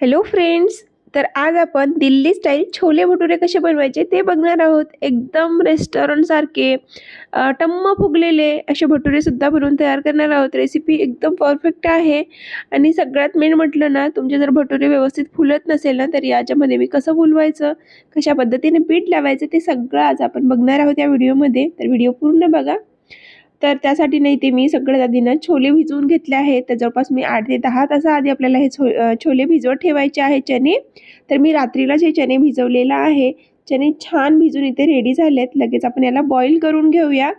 Hello friends तर आज आपण दिल्ली स्टाईल छोले भटुरे कसे बनवायचे ते बघणार आहोत. एकदम रेस्टॉरंटसारखे टम्म फुगलेले असे भटुरेसुद्धा बनवून तयार करणार आहोत. रेसिपी एकदम परफेक्ट आहे. आणि सगळ्यात मेन म्हटलं ना तुमचे जर भटुरे व्यवस्थित फुलत नसेल ना तर याच्यामध्ये मी कसं फुलवायचं कशा पद्धतीने पीठ लावायचं ते सगळं आज आपण बघणार आहोत या व्हिडिओमध्ये तर व्हिडिओ पूर्ण बघा. तर त्यासाठी नाही ते मी सगळ्यात आधी ना छोले भिजवून घेतले आहेत. तर जवळपास मी आठ ते दहा तासाआधी आपल्याला हे छो छोले भिजवत ठेवायचे आहे चणे. तर मी रात्रीलाच हे चणे भिजवलेलं आहे. चणे छान भिजून इथे रेडी झालेत. लगेच आपण याला बॉईल करून घेऊया.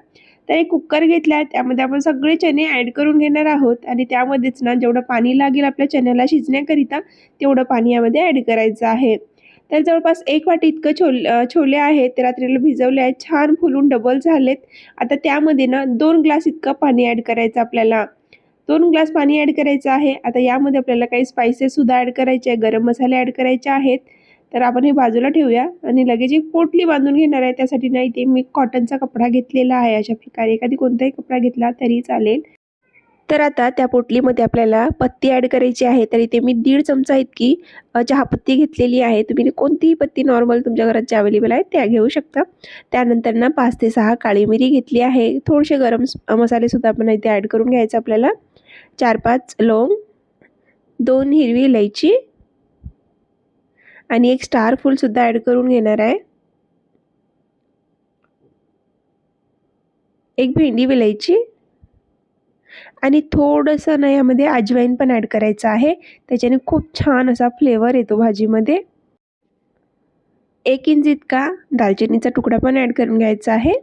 तर एक कुकर घेतला आहे. त्यामध्ये आपण सगळे चणे ॲड करून घेणार आहोत. आणि त्यामध्येच ना जेवढं पाणी लागेल आपल्या चण्याला शिजण्याकरिता तेवढं पाणी यामध्ये ॲड करायचं आहे. तर जवळपास एक वाटी इतकं छोल छोले आहेत ते रात्रीला भिजवले आहेत छान फुलून डबल झालेत. आता त्यामध्ये ना दोन ग्लास इतकं पाणी ॲड करायचं आपल्याला. दोन ग्लास पाणी ॲड करायचं आहे. आता यामध्ये आपल्याला काही स्पायसेससुद्धा ॲड करायचे आहे गरम मसाले ॲड करायचे आहेत. तर आपण हे बाजूला ठेवूया आणि लगेच एक पोटली बांधून घेणार आहे. त्यासाठी नाही ते मी कॉटनचा कपडा घेतलेला आहे. अशा प्रकारे एखादी कोणताही कपडा घेतला तरी चालेल. तर आता त्या पोटलीमध्ये आपल्याला पत्ती ॲड करायची आहे. तर इथे मी दीड चमचा इतकी चहापत्ती घेतलेली आहे. तुम्ही कोणतीही पत्ती नॉर्मल तुमच्या घरात ज्या अवेलेबल आहे त्या घेऊ शकता. त्यानंतर ना पाच ते सहा काळी मिरी घेतली आहे. थोडेसे गरम मसालेसुद्धा आपण इथे ॲड करून घ्यायचं आपल्याला. चार पाच लवंग दोन हिरवी इलायची आणि एक स्टार फूलसुद्धा ॲड करून घेणार आहे. एक भेंडी विलायची आणि थोडंसं ना यामध्ये अजवाईन पण ॲड करायचं आहे. त्याच्याने खूप छान असा फ्लेवर येतो भाजीमध्ये. एक इंच इतका दालचिनीचा तुकडा पण ॲड करून घ्यायचा आहे.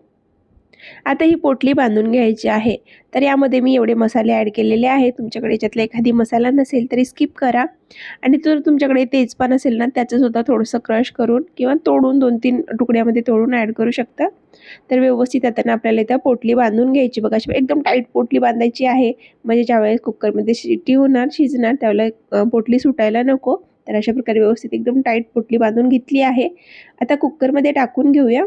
आता ही पोटली बांधून घ्यायची आहे. तर यामध्ये मी एवढे मसाले ॲड केलेले आहे तुमच्याकडे याच्यातला एखादी मसाला नसेल तरी स्किप करा. आणि जर तुमच्याकडे तेजपान असेल ना त्याचंसुद्धा थोडंसं क्रश करून किंवा तोडून दोन तीन तुकड्यामध्ये तोडून ॲड करू शकता. तर व्यवस्थित आता आपल्याला इथं पोटली बांधून घ्यायची. बघा अशी एकदम टाईट पोटली बांधायची आहे. म्हणजे ज्यावेळेस कुकरमध्ये शिट्टी होणार शिजणार त्यावेळेला पोटली सुटायला नको. तर अशा प्रकारे व्यवस्थित एकदम टाईट पोटली बांधून घेतली आहे. आता कुकरमध्ये टाकून घेऊया.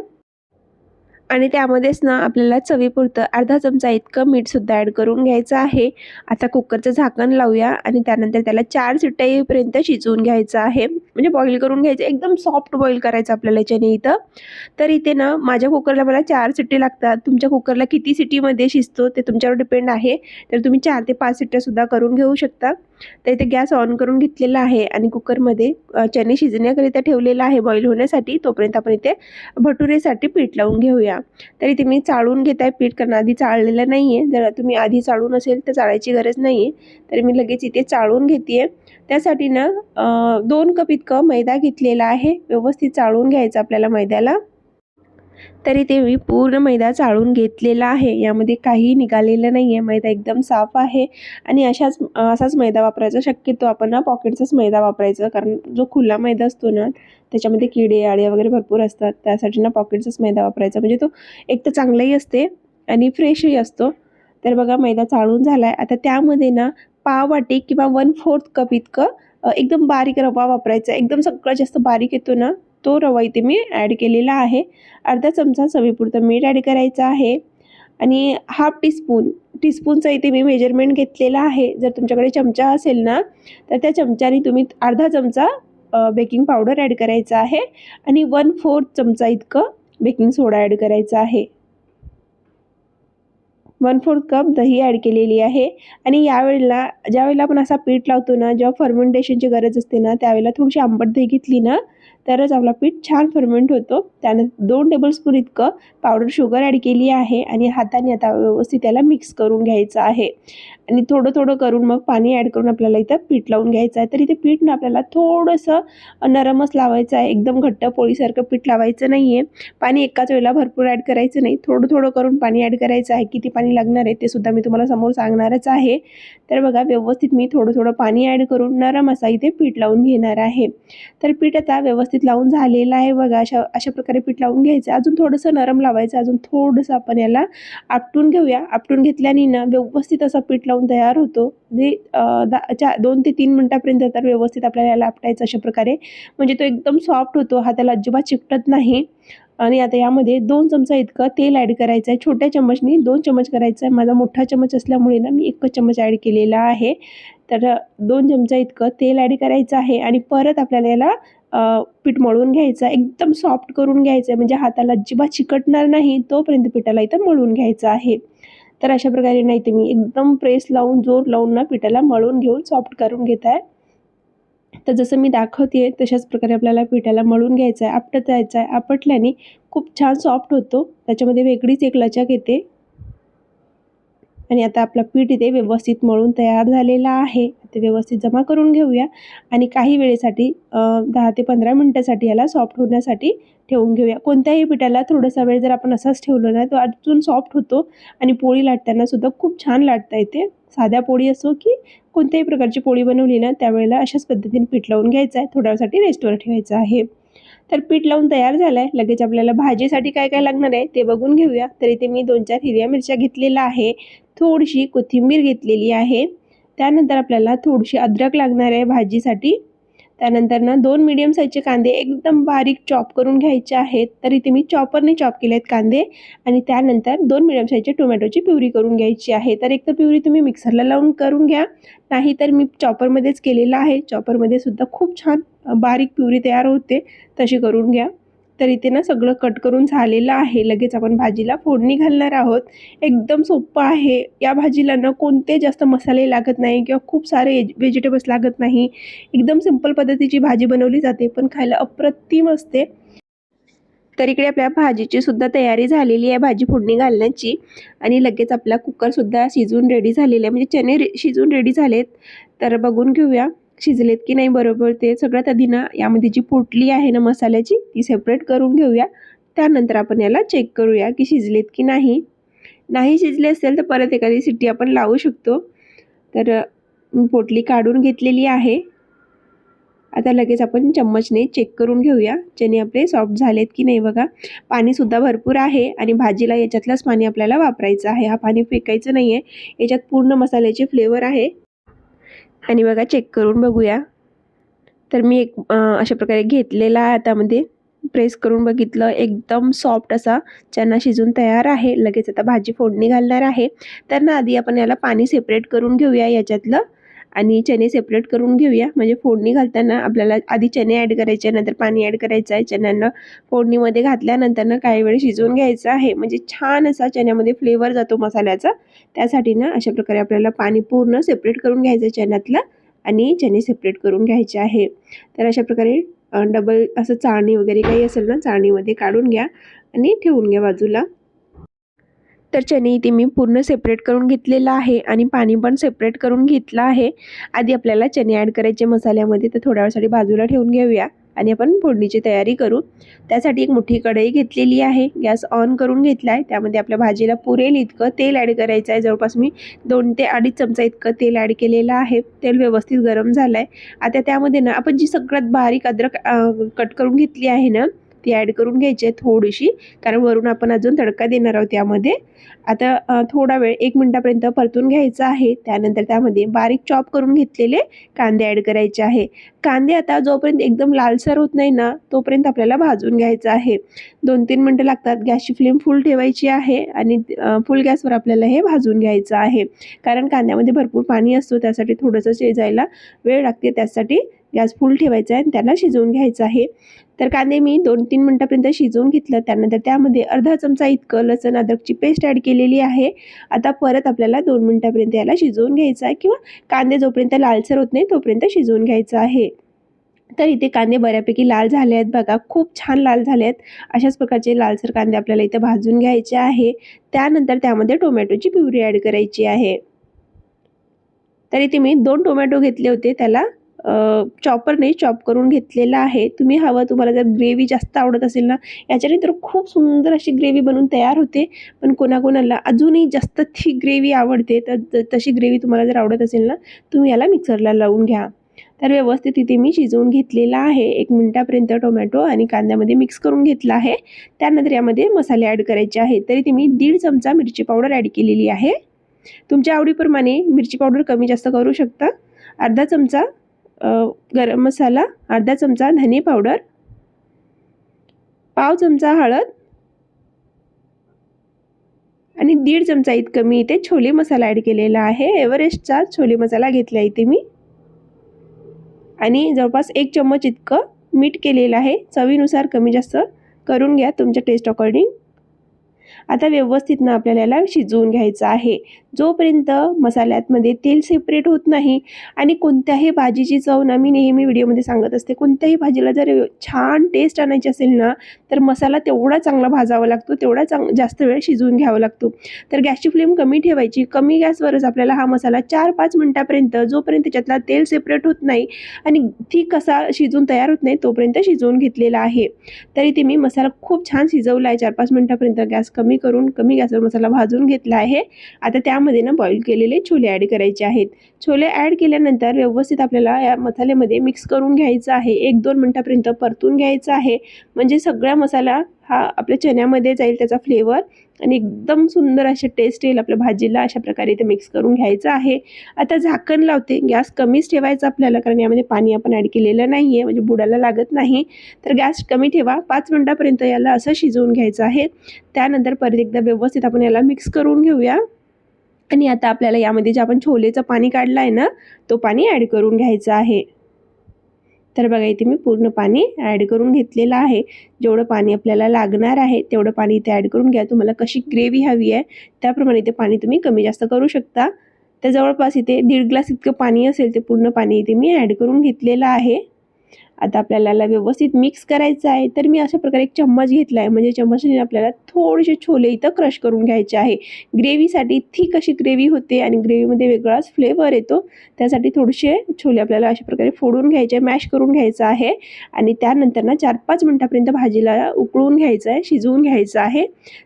आणि त्यामध्येच ना आपल्याला चवीपुरतं अर्धा चमचा इतकं मीठसुद्धा ॲड करून घ्यायचं आहे. आता कुकरचं झाकण लावूया आणि त्यानंतर त्याला चार शिट्ट्या येईपर्यंत शिजवून घ्यायचं आहे. म्हणजे बॉईल करून घ्यायचं एकदम सॉफ्ट बॉईल करायचं आपल्याला याच्याने इथं. तर इथे ना माझ्या कुकरला मला चार सिट्टी लागतात. तुमच्या कुकरला किती सिटीमध्ये शिजतो ते तुमच्यावर डिपेंड आहे. तर तुम्ही चार ते पाच सिट्ट्यासुद्धा करून घेऊ शकता. तर इथे गॅस ऑन करून घेतलेला आहे आणि कुकरमध्ये चने चणे शिजण्याकरिता ठेवलेला आहे बॉईल होण्यासाठी. तोपर्यंत आपण इथे भटुरेसाठी पीठ लावून घेऊया. तर इथे मी चाळून घेत आहे. पीठ कारण आधी चाळलेलं नाही आहे जर तुम्ही आधी चाळून असेल तर चाळायची गरज नाही आहे तर मी लगेच इथे चाळून घेते त्यासाठी ना दोन कप इतकं मैदा घेतलेला आहे. व्यवस्थित चाळून घ्यायचं आपल्याला मैद्याला. तरी ते मी पूर्ण मैदा चाळून घेतलेला आहे. यामध्ये काही निघालेलं नाही आहे मैदा एकदम साफ आहे आणि अशाच असाच मैदा वापरायचा. शक्यतो आपण ना पॉकेटचाच मैदा वापरायचा. कारण जो खुला मैदा असतो ना त्याच्यामध्ये किडे आळे वगैरे भरपूर असतात. त्यासाठी ना पॉकेटचाच मैदा वापरायचा. म्हणजे तो एक तर चांगलाही असते आणि फ्रेशही असतो. तर बघा मैदा चाळून झाला आहे आता त्यामध्ये ना पाव वाटी किंवा वन फोर्थ कप इतकं एकदम बारीक रवा वापरायचा. एकदम सगळं जास्त बारीक येतो ना तो रवा इथे मी ॲड केलेला आहे. अर्धा चमचा चवीपुरतं मीठ ॲड करायचं आहे. आणि हाफ टीस्पून टीस्पूनचं इथे मी मेजरमेंट घेतलेलं आहे. जर तुमच्याकडे चमचा असेल ना तर त्या चमच्याने तुम्ही अर्धा चमचा बेकिंग पावडर ॲड करायचा आहे. आणि वन फोर्थ चमचा इतकं बेकिंग सोडा ॲड करायचा आहे. वन फोर्थ कप दही ॲड केलेली आहे. आणि यावेळेला ज्यावेळेला आपण असा पीठ लावतो ना जेव्हा फर्मेंटेशनची गरज असते ना त्यावेळेला थोडीशी आंबट दही घेतली ना तरच आपला पीठ छान फर्मेंट होतो. त्यानंतर दोन टेबलस्पून इतकं पावडर शुगर ॲड केली आहे आणि हाताने आता व्यवस्थित त्याला मिक्स करून घ्यायचं आहे. आणि थोडं थोडं करून मग पाणी ॲड करून आपल्याला इथं पीठ लावून घ्यायचं आहे. तर इथे पीठ ना आपल्याला थोडंसं नरमच लावायचं आहे. एकदम घट्ट पोळीसारखं पीठ लावायचं नाही आहे पाणी एकाच वेळेला भरपूर ॲड करायचं नाही. थोडं थोडं करून पाणी ॲड करायचं आहे. किती पाणी लागणार आहे ते सुद्धा मी तुम्हाला समोर सांगणारच आहे. तर बघा व्यवस्थित मी थोडं थोडं पाणी ॲड करून नरम असा इथे पीठ लावून घेणार आहे. तर पीठ आता व्यवस्थित लावून झालेलं आहे बघा. अशा अशा प्रकारे पीठ लावून घ्यायचं. अजून थोडंसं नरम लावायचं. अजून थोडंसं आपण याला आपटून घेऊया. आपटून घेतल्याने ना व्यवस्थित असा पीठ लावून तयार होतो. म्हणजे दा चा दोन ते तीन मिनटापर्यंत तर व्यवस्थित आपल्याला याला आपटायचं अशा प्रकारे. म्हणजे तो एकदम सॉफ्ट होतो. हाताला अजिबात चिकटत नाही. आणि आता यामध्ये दोन चमचा इतकं तेल ॲड करायचं आहे छोट्या चम्मचनी दोन चम्मच करायचं आहे माझा मोठा चम्मच असल्यामुळे ना मी एकच चम्मच ॲड केलेला आहे. तर दोन चमचा इतकं तेल ॲड करायचं आहे. आणि परत आपल्याला याला पीठ मळून घ्यायचं आहे एकदम सॉफ्ट करून घ्यायचं आहे म्हणजे हाताला अजिबात चिकटणार नाही तोपर्यंत पिठाला इथं मळून घ्यायचं आहे. तर अशा प्रकारे नाही ते मी एकदम प्रेस लावून जोर लावून ना पिठाला मळून घेऊन सॉफ्ट करून घेत आहे तर जसं मी दाखवते तशाच प्रकारे आपल्याला पिठाला मळून घ्यायचं आहे आपटत जायचं आहे आपटल्याने खूप छान सॉफ्ट होतो. त्याच्यामध्ये वेगळीच एक लचक येते. आणि आता आपला पीठ इथे व्यवस्थित मळून तयार झालेला आहे. ते व्यवस्थित जमा करून घेऊया. आणि काही वेळेसाठी दहा ते पंधरा मिनटासाठी याला सॉफ्ट होण्यासाठी ठेवून घेऊया. कोणत्याही पिठाला थोडासा वेळ जर आपण असाच ठेवलं ना तो अजून सॉफ्ट होतो आणि पोळी लाटताना सुद्धा खूप छान लाटता येते. साध्या पोळी असो की कोणत्याही प्रकारची पोळी बनवली ना त्यावेळेला अशाच पद्धतीने पीठ लावून घ्यायचं आहे. थोड्या वेळासाठी रेस्टवर ठेवायचं आहे. तर पीठ लावून तयार झालं आहे लगेच आपल्याला भाजीसाठी काय काय लागणार आहे ते बघून घेऊया. तर इथे मी दोन चार हिरव्या मिरच्या घेतलेल्या आहे. थोडीशी कोथिंबीर घेतलेली आहे. त्यानंतर आपल्याला थोडीशी अद्रक लागणार आहे भाजीसाठी. त्यानंतर ना दोन मिडियम साईजचे कांदे एकदम बारीक चॉप करून घ्यायचे आहेत. तर इथे मी चॉपरने चॉप केले आहेत कांदे. आणि त्यानंतर दोन मिडियम साईजचे टोमॅटोची प्युरी करून घ्यायची आहे. तर एक तर प्युरी तुम्ही मिक्सरला लावून करून घ्या. नाहीतर मी चॉपरमध्येच केलेलं आहे. चॉपरमध्ये सुद्धा खूप छान बारीक प्युरी तयार होते तशी करून घ्या. तर इथे ना सगळं कट करून झालेलं आहे. लगेच आपण भाजीला फोडणी घालणार आहोत. एकदम सोपं आहे. या भाजीला ना कोणते जास्त मसाले लागत नाही किंवा खूप सारे व्हेजिटेबल्स लागत नाही. एकदम सिंपल पद्धतीची भाजी बनवली जाते पण खायला अप्रतिम असते. तर इकडे आपल्या भाजीची सुद्धा तयारी झालेली आहे भाजी फोडणी घालण्याची. आणि लगेच आपला कुकरसुद्धा शिजून रेडी झालेला आहे. म्हणजे चणे रे शिजून रेडी झालेत. तर बघून घेऊया. शिजलेत की नाही बरोबर ते सगळ्यात आधी ना यामध्ये जी पोटली आहे ना मसाल्याची ती सेपरेट करून घेऊया. त्यानंतर आपण याला चेक करूया की शिजलेत की नाही. नाही शिजले असेल तर परत एखादी सिटी आपण लावू शकतो. तर पोटली काढून घेतलेली आहे. आता लगेच आपण चम्मचने चेक करून घेऊया. ज्याने आपले सॉफ्ट झालेत की नाही बघा. पाणीसुद्धा भरपूर आहे आणि भाजीला याच्यातलंच पाणी आपल्याला वापरायचं आहे. हा पाणी फेकायचं नाही आहे याच्यात पूर्ण मसाल्याचे फ्लेवर आहे. आणि बघा चेक करून बघूया. तर मी एक अशा प्रकारे घेतलेला आहे हातामध्ये प्रेस करून बघितलं एकदम सॉफ्ट असा चना शिजून तयार आहे. लगेच आता भाजी फोडणी घालणार आहे. तर ना आधी आपण याला पाणी सेपरेट करून घेऊया याच्यातलं. आणि चणे सेपरेट करून घेऊया. म्हणजे फोडणी घालताना आपल्याला आधी चणे ॲड करायचे नंतर पाणी ॲड करायचं आहे. चण्यांना फोडणीमध्ये घातल्यानंतरनं काही वेळ शिजवून घ्यायचं आहे. म्हणजे छान असा चण्यामध्ये फ्लेवर जातो मसाल्याचा. त्यासाठी ना अशा प्रकारे आपल्याला पाणी पूर्ण सेपरेट करून घ्यायचं आहे चण्यातलं आणि चणे सेपरेट करून घ्यायचे आहे. तर अशा प्रकारे डबल असं चाळणी वगैरे काही असेल ना चाळणीमध्ये काढून घ्या आणि ठेवून घ्या बाजूला. तर चणे इथे मी पूर्ण सेपरेट करून घेतलेलं आहे आणि पाणी पण सेपरेट करून घेतलं आहे. आधी आपल्याला चणे ॲड करायचे मसाल्यामध्ये तर थोड्या वेळासाठी बाजूला ठेवून घेऊया आणि आपण फोडणीची तयारी करू. त्यासाठी एक मोठी कढई घेतलेली आहे. गॅस ऑन करून घेतला आहे त्यामध्ये आपल्या भाजीला पुरेल इतकं तेल ॲड करायचं आहे. जवळपास मी दोन ते अडीच चमचा इतकं तेल ॲड केलेलं आहे. तेल व्यवस्थित गरम झालं आहे आता त्यामध्ये ना आपण जी सगळ्यात बारीक अद्रक कट करून घेतली आहे ना ती ॲड करून घ्यायची आहे थोडीशी कारण वरून आपण अजून तडका देणार आहोत त्यामध्ये. आता थोडा वेळ एक मिनटापर्यंत परतून घ्यायचं आहे. त्यानंतर त्यामध्ये बारीक चॉप करून घेतलेले कांदे ॲड करायचे आहे. कांदे आता जोपर्यंत एकदम लालसर होत नाही ना तोपर्यंत आपल्याला भाजून घ्यायचं आहे. दोन तीन मिनटं लागतात गॅसची फ्लेम फुल ठेवायची आहे आणि फुल गॅसवर आपल्याला हे भाजून घ्यायचं आहे. कारण कांद्यामध्ये भरपूर पाणी असतो त्यासाठी थोडंसं शिजायला वेळ लागते त्यासाठी गॅस फुल ठेवायचा आहे आणि त्याला शिजवून घ्यायचं आहे. तर कांदे मी दोन तीन मिनटापर्यंत शिजवून घेतलं. त्यानंतर त्यामध्ये अर्धा चमचा इतकं लसण अद्रकची पेस्ट ॲड केलेली आहे. आता परत आपल्याला दोन मिनटापर्यंत याला शिजवून घ्यायचं आहे किंवा कांदे जोपर्यंत लालसर होत नाही तोपर्यंत शिजवून घ्यायचं आहे. तर इथे कांदे बऱ्यापैकी लाल झाले आहेत बघा. खूप छान लाल झाले आहेत. अशाच प्रकारचे लालसर कांदे आपल्याला इथे भाजून घ्यायचे आहे. त्यानंतर त्यामध्ये टोमॅटोची प्युरी ॲड करायची आहे. तर इथे मी दोन टोमॅटो घेतले होते. त्याला चॉपरने चॉप करून घेतलेला आहे. तुम्ही हवं तुम्हाला जर ग्रेव्ही जास्त आवडत असेल ना याच्याने तर खूप सुंदर अशी ग्रेव्ही बनवून तयार होते. पण कोणाकोणाला अजूनही जास्त थी ग्रेव्ही आवडते तर तशी ग्रेव्ही तुम्हाला जर आवडत असेल ना तुम्ही याला मिक्सरला लावून घ्या. तर व्यवस्थित इथे मी शिजवून घेतलेला आहे. एक मिनटापर्यंत टोमॅटो आणि कांद्यामध्ये मिक्स करून घेतला आहे. त्यानंतर यामध्ये मसाले ॲड करायचे आहेत. तरी ते मी दीड चमचा मिरची पावडर ॲड केलेली आहे. तुमच्या आवडीप्रमाणे मिरची पावडर कमी जास्त करू शकता. अर्धा चमचा गरम मसाला अर्धा चमचा धने पावडर पाव चमचा हळद आणि दीड चमचा इतकं मी इथे छोले मसाला ॲड केलेला आहे. एव्हरेस्टचा छोले मसाला घेतला इथे मी. आणि जवळपास एक चम्मच इतकं मीठ केलेलं आहे. चवीनुसार कमी जास्त करून घ्या तुमच्या टेस्ट अकॉर्डिंग आता व्यवस्थितनं आपल्याला याला शिजवून घ्यायचं आहे. जोपर्यंत मसाल्यातमध्ये तेल सेपरेट होत नाही आणि कोणत्याही भाजीची चव ना मी नेहमी व्हिडिओमध्ये सांगत असते कोणत्याही भाजीला जर छान टेस्ट आणायची असेल ना तर मसाला तेवढा चांगला भाजावा लागतो तेवढा चांग जास्त वेळ शिजवून घ्यावा लागतो. तर गॅसची फ्लेम कमी ठेवायची कमी गॅसवरच आपल्याला हा मसाला चार पाच मिनटापर्यंत जोपर्यंत त्याच्यातला तेल सेपरेट होत नाही आणि ती कसा शिजून तयार होत नाही तोपर्यंत शिजवून घेतलेला आहे. तरी ते मी मसाला खूप छान शिजवला आहे चार पाच मिनटापर्यंत गॅस कमी करून कमी गॅसवर मसाला भाजून घेतला आहे. आता त्यामध्ये ना बॉईल केलेले छोले ॲड करायचे आहेत. छोले ॲड केल्यानंतर व्यवस्थित आपल्याला या मसाल्यामध्ये मिक्स करून घ्यायचं आहे. एक दोन मिनटापर्यंत परतून घ्यायचं आहे. म्हणजे सगळा मसाला हा आपल्या चण्यामध्ये जाईल त्याचा फ्लेवर आणि एकदम सुंदर अशा टेस्ट येईल आपल्या भाजीला. अशा प्रकारे ते मिक्स करून घ्यायचं आहे. आता झाकण लावते. गॅस कमीच ठेवायचा आपल्याला कारण यामध्ये पाणी आपण ॲड केलेलं नाही आहे म्हणजे बुडाला लागत नाही. तर गॅस कमी ठेवा. पाच मिनटापर्यंत याला असं शिजवून घ्यायचं आहे. त्यानंतर परत एकदा व्यवस्थित आपण याला मिक्स करून घेऊया. आणि आता आपल्याला यामध्ये जे आपण छोलेचं पाणी काढलं आहे ना तो पाणी ॲड करून घ्यायचं आहे. तर बघा इथे मी पूर्ण पाणी ॲड करून घेतलेलं आहे. जेवढं पाणी आपल्याला लागणार आहे तेवढं पाणी इथे ॲड करून घ्या. तुम्हाला कशी ग्रेव्ही हवी आहे त्याप्रमाणे ते पाणी तुम्ही कमी जास्त करू शकता. तर जवळपास इथे दीड ग्लास इतकं पाणी असेल ते पूर्ण पाणी इथे मी ॲड करून घेतलेलं आहे. आता आपल्याला व्यवस्थित मिक्स करायचं आहे तर मी अशा प्रकारे एक चम्मच घेतला आहे म्हणजे चम्मचने आपल्याला थोडेसे छोले इथं क्रश करून घ्यायचे आहे. ग्रेव्हीसाठी थिक अशी ग्रेव्ही होते आणि ग्रेव्हीमध्ये वेगळाच फ्लेवर येतो. त्यासाठी थोडेसे छोले आपल्याला अशा प्रकारे फोडून घ्यायचे मॅश करून घ्यायचं आहे. आणि त्यानंतर ना चार पाच मिनटापर्यंत भाजीला उकळून घ्यायचं आहे शिजवून घ्यायचं आहे.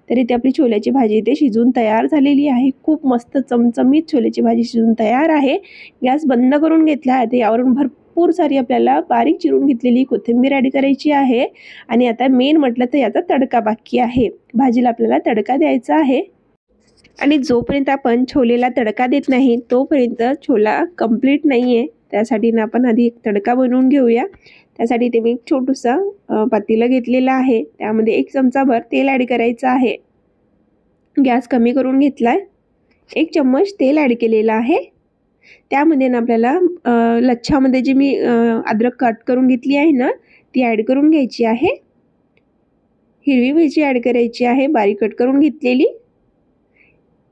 तरी इथे आपली छोल्याची भाजी इथे शिजून तयार झालेली आहे. खूप मस्त चमचमीत छोल्याची भाजी शिजून तयार आहे. गॅस बंद करून घेतला आहे. यावरून भरपूर भरपूर सारी आपल्याला बारीक चिरून घेतलेली कोथिंबीर ॲड करायची आहे. आणि आता मेन म्हटलं तर याचा तडका बाकी आहे. भाजीला आपल्याला तडका द्यायचा आहे. आणि जोपर्यंत आपण छोलेला तडका देत नाही तोपर्यंत छोला कंप्लीट नाही आहे त्यासाठी ना आपण आधी एक तडका बनवून घेऊया. त्यासाठी ते मी एक छोटूसा पातीलं घेतलेलं आहे. त्यामध्ये एक चमचाभर तेल ॲड करायचं आहे. गॅस कमी करून घेतला आहे एक चम्मच तेल ॲड केलेलं आहे. त्यामध्ये ना आपल्याला लच्छामध्ये जी मी अद्रक कट करून घेतली आहे ना ती ॲड करून घ्यायची आहे. हिरवी मिरची ॲड करायची आहे बारीक कट करून घेतलेली.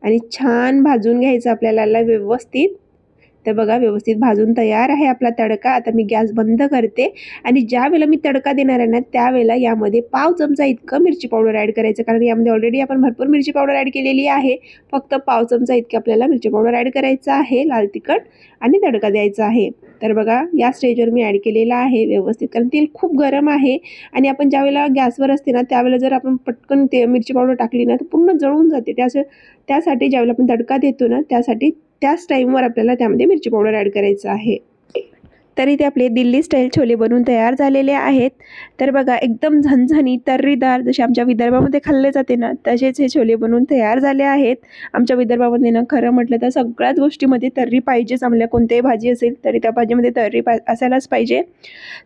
आणि छान भाजून घ्यायचं आपल्याला व्यवस्थित. तर बघा व्यवस्थित भाजून तयार आहे आपला तडका. आता मी गॅस बंद करते आणि ज्या वेळेला मी तडका देणार आहे ना त्यावेळेला यामध्ये पाव चमचा इतकं मिरची पावडर ॲड करायचं. कारण यामध्ये ऑलरेडी आपण भरपूर मिरची पावडर ॲड केलेली आहे. फक्त पाव चमचा इतकी आपल्याला मिरची पावडर ॲड करायचं आहे लाल तिखट आणि तडका द्यायचा आहे. तर बघा या स्टेजवर मी ॲड केलेला आहे व्यवस्थित. कारण तेल खूप गरम आहे आणि आपण ज्यावेळेला गॅसवर असते ना त्यावेळेला जर आपण पटकन ते मिरची पावडर टाकली ना तर पूर्ण जळून जाते. त्यास त्यासाठी ज्यावेळेला आपण तडका देतो ना त्यासाठी त्याच टाईमवर आपल्याला त्यामध्ये मिरची पावडर ॲड करायचं आहे. तरी ते आपले दिल्ली स्टाईल छोले बनवून तयार झालेले आहेत. तर बघा एकदम झणझणी तर्रीदार जसे आमच्या विदर्भामध्ये खाल्ले जाते ना तसेच हे छोले बनवून तयार झाले आहेत. आमच्या विदर्भामध्ये ना खरं म्हटलं तर सगळ्याच गोष्टीमध्ये तर्री पाहिजेच. आम्हाला कोणत्याही भाजी असेल तरी त्या भाजीमध्ये तर्री पा असायलाच पाहिजे.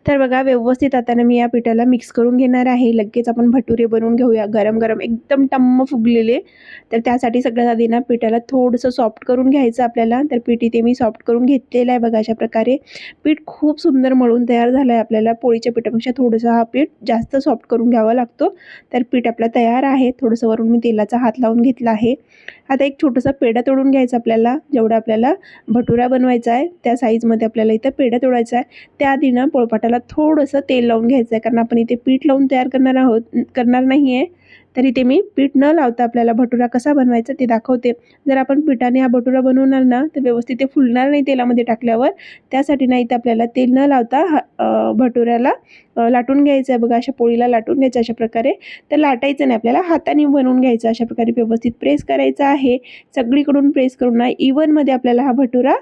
तर बघा व्यवस्थित आता मी या पिठाला मिक्स करून घेणार आहे. लगेच आपण भटुरे बनवून घेऊया. गरम गरम एकदम टम्म फुगलेले. तर त्यासाठी सगळ्यात आधी ना पिठाला थोडंसं सॉफ्ट करून घ्यायचं आपल्याला. तर पीठ इथे मी सॉफ्ट करून घेतलेलं आहे बघा अशा प्रकारे. पीठ खूप सुंदर मळून तयार झालं आहे आपल्याला. पोळीच्या पिठापेक्षा थोडंसं हा पीठ जास्त सॉफ्ट करून घ्यावा लागतो. तर पीठ आपला तयार आहे. थोडंसं वरून मी तेलाचा हात लावून घेतला आहे. आता एक छोटंसं पेढा तोडून घ्यायचं आपल्याला. जेवढं आपल्याला भटुरा बनवायचा आहे त्या साईजमध्ये आपल्याला इथं पेढा तोडायचा आहे. त्याआधी ना पोळपाटाला थोडंसं तेल लावून घ्यायचं आहे. कारण आपण इथे पीठ लावून तयार करणार आहोत करणार नाही आहे तरी ते मी पीठ न लावता आपल्याला भटुरा कसा बनवायचा ते दाखवते. जर आपण पिठाने हा भटुरा बनवणार ना तर व्यवस्थित ते फुलणार नाही तेलामध्ये टाकल्यावर. त्यासाठी नाही तर आपल्याला तेल न लावता हा भटुऱ्याला लाटून घ्यायचं आहे. बघा अशा पोळीला लाटून घ्यायचं अशा प्रकारे. तर लाटायचं नाही आपल्याला हाताने बनवून घ्यायचं अशा प्रकारे व्यवस्थित प्रेस करायचा आहे. सगळीकडून प्रेस करून ना इव्हनमध्ये आपल्याला हा भटुरा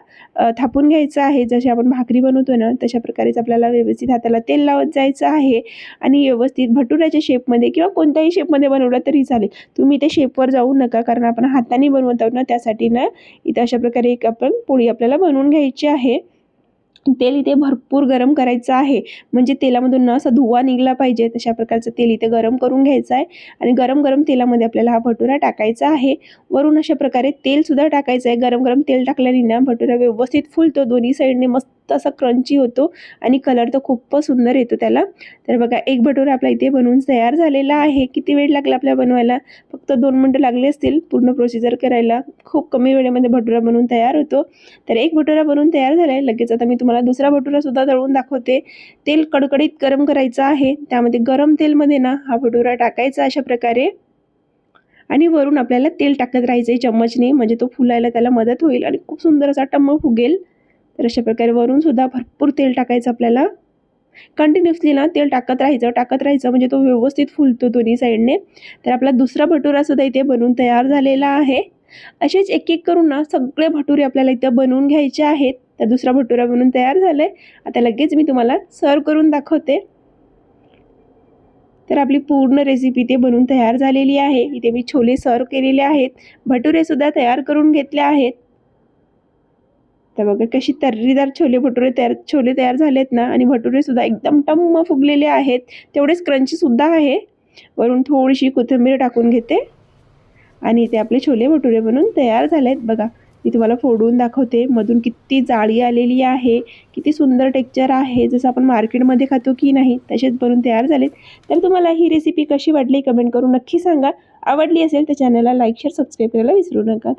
थापून घ्यायचा आहे. जसे आपण भाकरी बनवतो ना तशा प्रकारेच आपल्याला व्यवस्थित हाताला तेल लावत जायचं आहे. आणि व्यवस्थित भटुऱ्याच्या शेपमध्ये किंवा कोणत्याही शेपमध्ये बनवलं तरी चालेल. तुम्ही ते शेपवर जाऊ नका कारण आपण हाताने बनवत आहोत ना त्यासाठी ना इथं अशा प्रकारे एक आपण पोळी आपल्याला बनवून घ्यायची आहे. तेल इथे भरपूर गरम करायचं आहे. म्हणजे तेलामधून न असा धुवा निघला पाहिजे तशा प्रकारचं तेल इथे गरम करून घ्यायचं आहे. आणि गरम गरम तेलामध्ये आपल्याला हा भटुरा टाकायचा आहे. वरून अशा प्रकारे तेलसुद्धा टाकायचं आहे. गरम गरम तेल टाकल्याने ना भटुरा व्यवस्थित फुलतो. दोन्ही साईडने मस्त असा क्रंची होतो आणि कलर तर खूपच सुंदर येतो त्याला. तर बघा एक भटुरा आपला इथे बनवून तयार झालेला आहे. किती वेळ लागला आपल्या बनवायला? फक्त दोन मिनटं लागले असतील पूर्ण प्रोसिजर करायला. खूप कमी वेळेमध्ये भटुरा बनवून तयार होतो. तर एक भटुरा बनवून तयार झाला आहे लगेच आता मी तुम्हाला दुसरा भटुरासुद्धा तळून दाखवते. तेल कडकडीत गरम करायचं आहे. त्यामध्ये गरम तेलमध्ये ना हा भटुरा टाकायचा अशा प्रकारे. आणि वरून आपल्याला तेल टाकत राहायचं आहे चम्मचने. म्हणजे तो फुलायला त्याला मदत होईल आणि खूप सुंदर असा टम्म फुगेल. तर अशा प्रकारे वरून सुद्धा भरपूर तेल टाकायचं आपल्याला. कंटिन्युअसली ना तेल टाकत राहायचं टाकत राहायचं म्हणजे तो व्यवस्थित फुलतो दोन्ही साईडने. तर आपला दुसरा भटुरासुद्धा इथे बनवून तयार झालेला आहे. असेच एक एक करून ना सगळे भटुरे आपल्याला इथं बनवून घ्यायचे आहेत. तर दुसरा भटुरा बनवून तयार झाला आहे आता लगेच मी तुम्हाला सर्व करून दाखवते. तर आपली पूर्ण रेसिपी ते बनवून तयार झालेली आहे. इथे मी छोले सर्व केलेले आहेत. भटुरेसुद्धा तयार करून घेतले आहेत. तर बघा कशी तर्रीदार छोले भटुरे तयार छोले तयार झालेत ना आणि भटुरेसुद्धा एकदम टम्म फुगलेले आहेत. तेवढेच क्रंचीसुद्धा आहे. वरून थोडीशी कोथिंबीर टाकून घेते. आणि इथे आपले छोले भटुरे बनून तयार झाले आहेत बघा मी तुम्हाला फोडून दाखवते. मधून किती जाळी आलेली आहे किती सुंदर टेक्चर आहे जसं आपण मार्केटमध्ये खातो की नाही तसेच बनून तयार झालेत. तर तुम्हाला ही रेसिपी कशी वाटली कमेंट करून नक्की सांगा. आवडली असेल तर चॅनलला लाईक शेअर सबस्क्राईब करायला विसरू नका.